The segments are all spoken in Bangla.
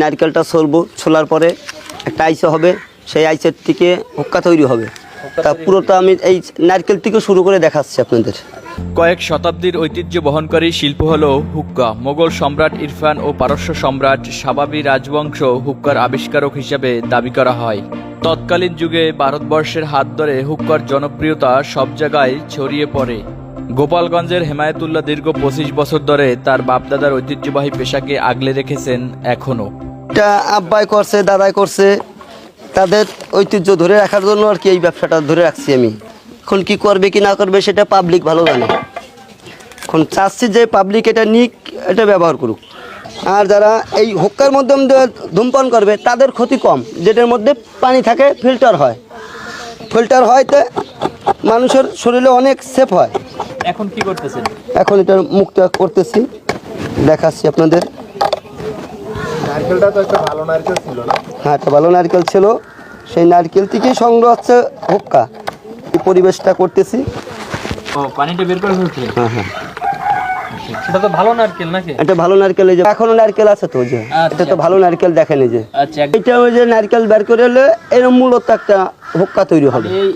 নারকেলটা ছলবো ছোলার পরে একটা আইসে হবে সেই আইসের থেকে হুক্কা তৈরি হবে। তা পুরোটা আমি এই নারকেল থেকে শুরু করে দেখাচ্ছি আপনাদের। কয়েক শতাব্দীর ঐতিহ্য বহনকারী শিল্প হল হুক্কা। মোগল সম্রাট ইরফান ও পারস্য সম্রাট সাবাবী রাজবংশ হুক্কার আবিষ্কারক হিসেবে দাবি করা হয়। তৎকালীন যুগে ভারতবর্ষের হাত ধরে হুক্কার জনপ্রিয়তা সব জায়গায় ছড়িয়ে পড়ে। গোপালগঞ্জের হেমায়তুল্লাহ দীর্ঘ পঁচিশ বছর ধরে তার বাপদাদার ঐতিহ্যবাহী পেশাকে আগলে রেখেছেন এখনও। এটা আব্বাই করছে, দাদাই করছে। তাদের ঐতিহ্য ধরে রাখার জন্য আর কি এই ব্যবসাটা ধরে রাখছি আমি। এখন কি করবে কি না করবে সেটা পাবলিক ভালো জানে। এখন চাচ্ছি যে পাবলিক এটা নিক, এটা ব্যবহার করুক। আর যারা এই হুক্কার মাধ্যম ধূমপান করবে, তাদের ক্ষতি কম। যেটার মধ্যে পানি থাকে ফিল্টার হয়। ফিল্টার হয়তে মানুষের শরীরে অনেক সেফ হয়। এখন কি করতেছেন? এখন এটার মুক্ত করতেছি। দেখাচ্ছি আপনাদের। নারকেলটা তো একটা ভালো নারকেল ছিল না? হ্যাঁ একটা ভালো নারকেল ছিল। সেই নারকেল থেকেই সংগ্রহ হচ্ছে হুক্কা। এই পরিবেশটা করতেছি। ও পানিটা বের করে ফেলছে? হ্যাঁ হ্যাঁ। সেটা তো ভালো নারকেল নাকি? এটা ভালো নারকেল এই যে এখনও নারকেল আছে তো যে। আচ্ছা। এটা তো ভালো নারকেল দেখেন এই যে। আচ্ছা এটা ওই যে নারকেল বের করে এলে এর মূলত একটা হুক্কা তৈরি হবে। এই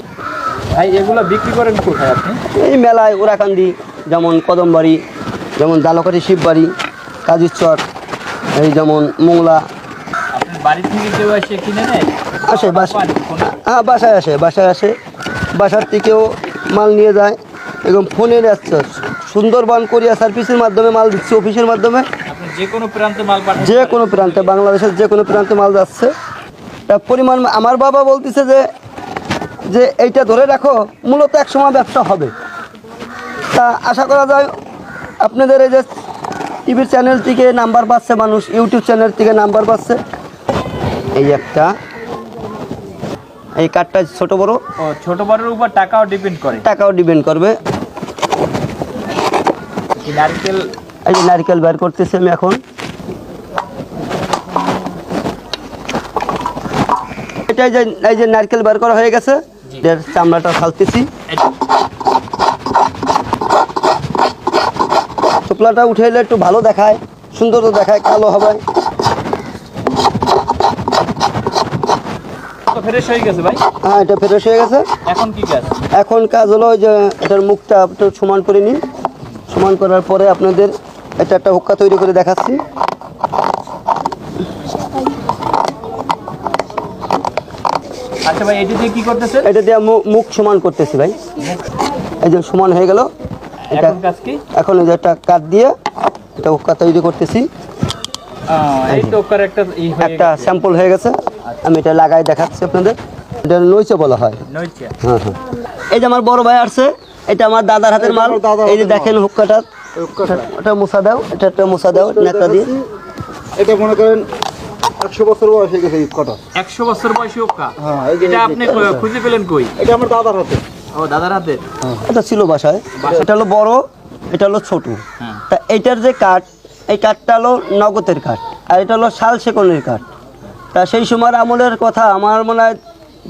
ভাই এগুলো বিক্রি করেন কোথায় আপনি? এই মেলায় ওরাকান্দি যেমন কদমবাড়ি যেমন দালকাঠি শিববাড়ি কাজীরচর এই যেমন মোংলা। বাড়ি থেকে কেউ এসে কিনে নেয়? আসে বাসা হ্যাঁ বাসায় আসে বাসায় আসে। বাসার থেকেও মাল নিয়ে যায় এবং ফোনের আসছে সুন্দরবন কোরিয়া সার্ভিসের মাধ্যমে মাল দিচ্ছে অফিসের মাধ্যমে। যে কোনো প্রান্তে মাল যে কোনো প্রান্তে বাংলাদেশের যে কোনো প্রান্তে মাল যাচ্ছে। তার পরিমাণ আমার বাবা বলতেছে যে যে এইটা ধরে রাখো মূলত এক সময় ব্যবসা হবে। তা আশা করা যায় আপনাদের এই যে টিভির চ্যানেল থেকে নাম্বার পাচ্ছে মানুষ ইউটিউব চ্যানেল থেকে নাম্বার পাচ্ছে এই একটা। এই কার্ডটা ছোট বড়। ও ছোট বড়ের উপর টাকাও ডিপেন্ড করে। টাকাও ডিপেন্ড করবে। নারকেল এই নারকেল বের করতেছি আমি এখন। এটা এই যে এই যে নারকেল বের করা হয়ে গেছে এর চামড়াটা ফালতেছি চোপলাটা উঠে এলে একটু ভালো দেখায় সুন্দর দেখায় কালো হবে। ফ্রেশ হয়ে গেছে ভাই? হ্যাঁ এটা ফ্রেশ হয়ে গেছে। এখন কি কাজ? এখন কাজ হলো ওই যে এটার মুখটা একটু সমান করে নিন সমান করার পরে আপনাদের এটা একটা হুক্কা তৈরি করে দেখাচ্ছি। আচ্ছা ভাই এটি দিয়ে কি করতেছেন? এটা দিয়ে মুখ সমান করতেছি ভাই। এই যে সমান হয়ে গেল। এটা এখন কাজ কি? এখন এই যে একটা কাঠ দিয়ে এটা হুক্কা তৈরি করতেছি। একটা ই হয়ে একটা স্যাম্পল হয়ে গেছে। আমি এটা লাগাই দেখাচ্ছি আপনাদের। এটা নইচে বলা হয়। নইছে হ্যাঁ হ্যাঁ। এই যে আমার বড় ভাই আসছে এটা আমার দাদার হাতের মাল। এই যে দেখেন হুক্কাটা। ওটা মুসা দাও এটা একটা মুসা দাও নেকড়া দিয়ে। এটা মনে করেন একশো বছর বয়স হয়ে গেছে কটা একশো বছর বয়সী ওকা হ্যাঁ, এটা আপনি খুঁজে পেলেন কই? এটা আমার দাদার হাতে। ও দাদার হাতে? এটা ছিল বাসায়। এটা হলো বড় এটা হলো ছোট। হ্যাঁ। তা এইটার যে কাঠ এই কাঠটা হলো নগদের কাঠ আর এটা হলো শাল সেকনের কাঠ। তা সেই সময়ের আমলের কথা আমার মনে হয়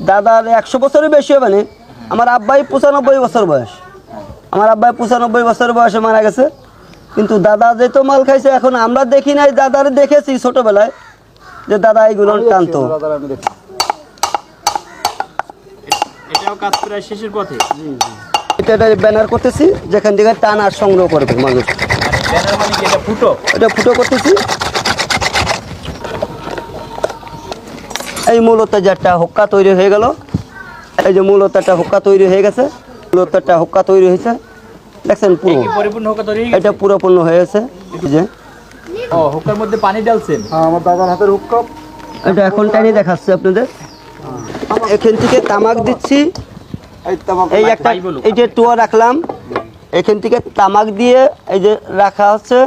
দাদার একশো বছরের বেশি হবে না। আমার আব্বাই পঁচানব্বই বছর বয়স। আমার আব্বাই পঁচানব্বই বছর বয়সে মারা গেছে। কিন্তু দাদা যেহেতু মাল খাইছে এখন আমরা দেখি নাই দাদার দেখেছি ছোটবেলায়। যে দাদা এইগুলো টানতো দাদার আমি দেখি এটাও কাজ প্রায় শেষের পথে? এটা ব্যানার করতেছি যেখান থেকে টান আর সংগ্রহ করবে মানুষ ব্যানার মানে এটা ফুটো? এটা ফুটো করতেছি। এই মূলত যে একটা হুক্কা তৈরি হয়ে গেল এই যে মূলত একটা হুক্কা তৈরি হয়ে গেছে মূলত একটা হুক্কা তৈরি হয়েছে। দেখছেন পুরো? হয়ে? এটা পুরোপূর্ণ হয়ে গেছে। যে ও হুকার মধ্যে পানি ঢালছেন? হ্যাঁ আমার দাদার হাতের হুক্কা। এটা এখন টাইনে দেখাচ্ছে আপনাদের। এখান থেকে তামাক দিচ্ছি। এই তামাক এই একটা এই যে টুয়া রাখলাম এখান থেকে তামাক দিয়ে এই যে রাখা হচ্ছে।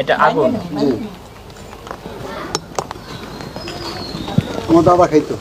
এটা আগুন। আমার দাদা খাইতো।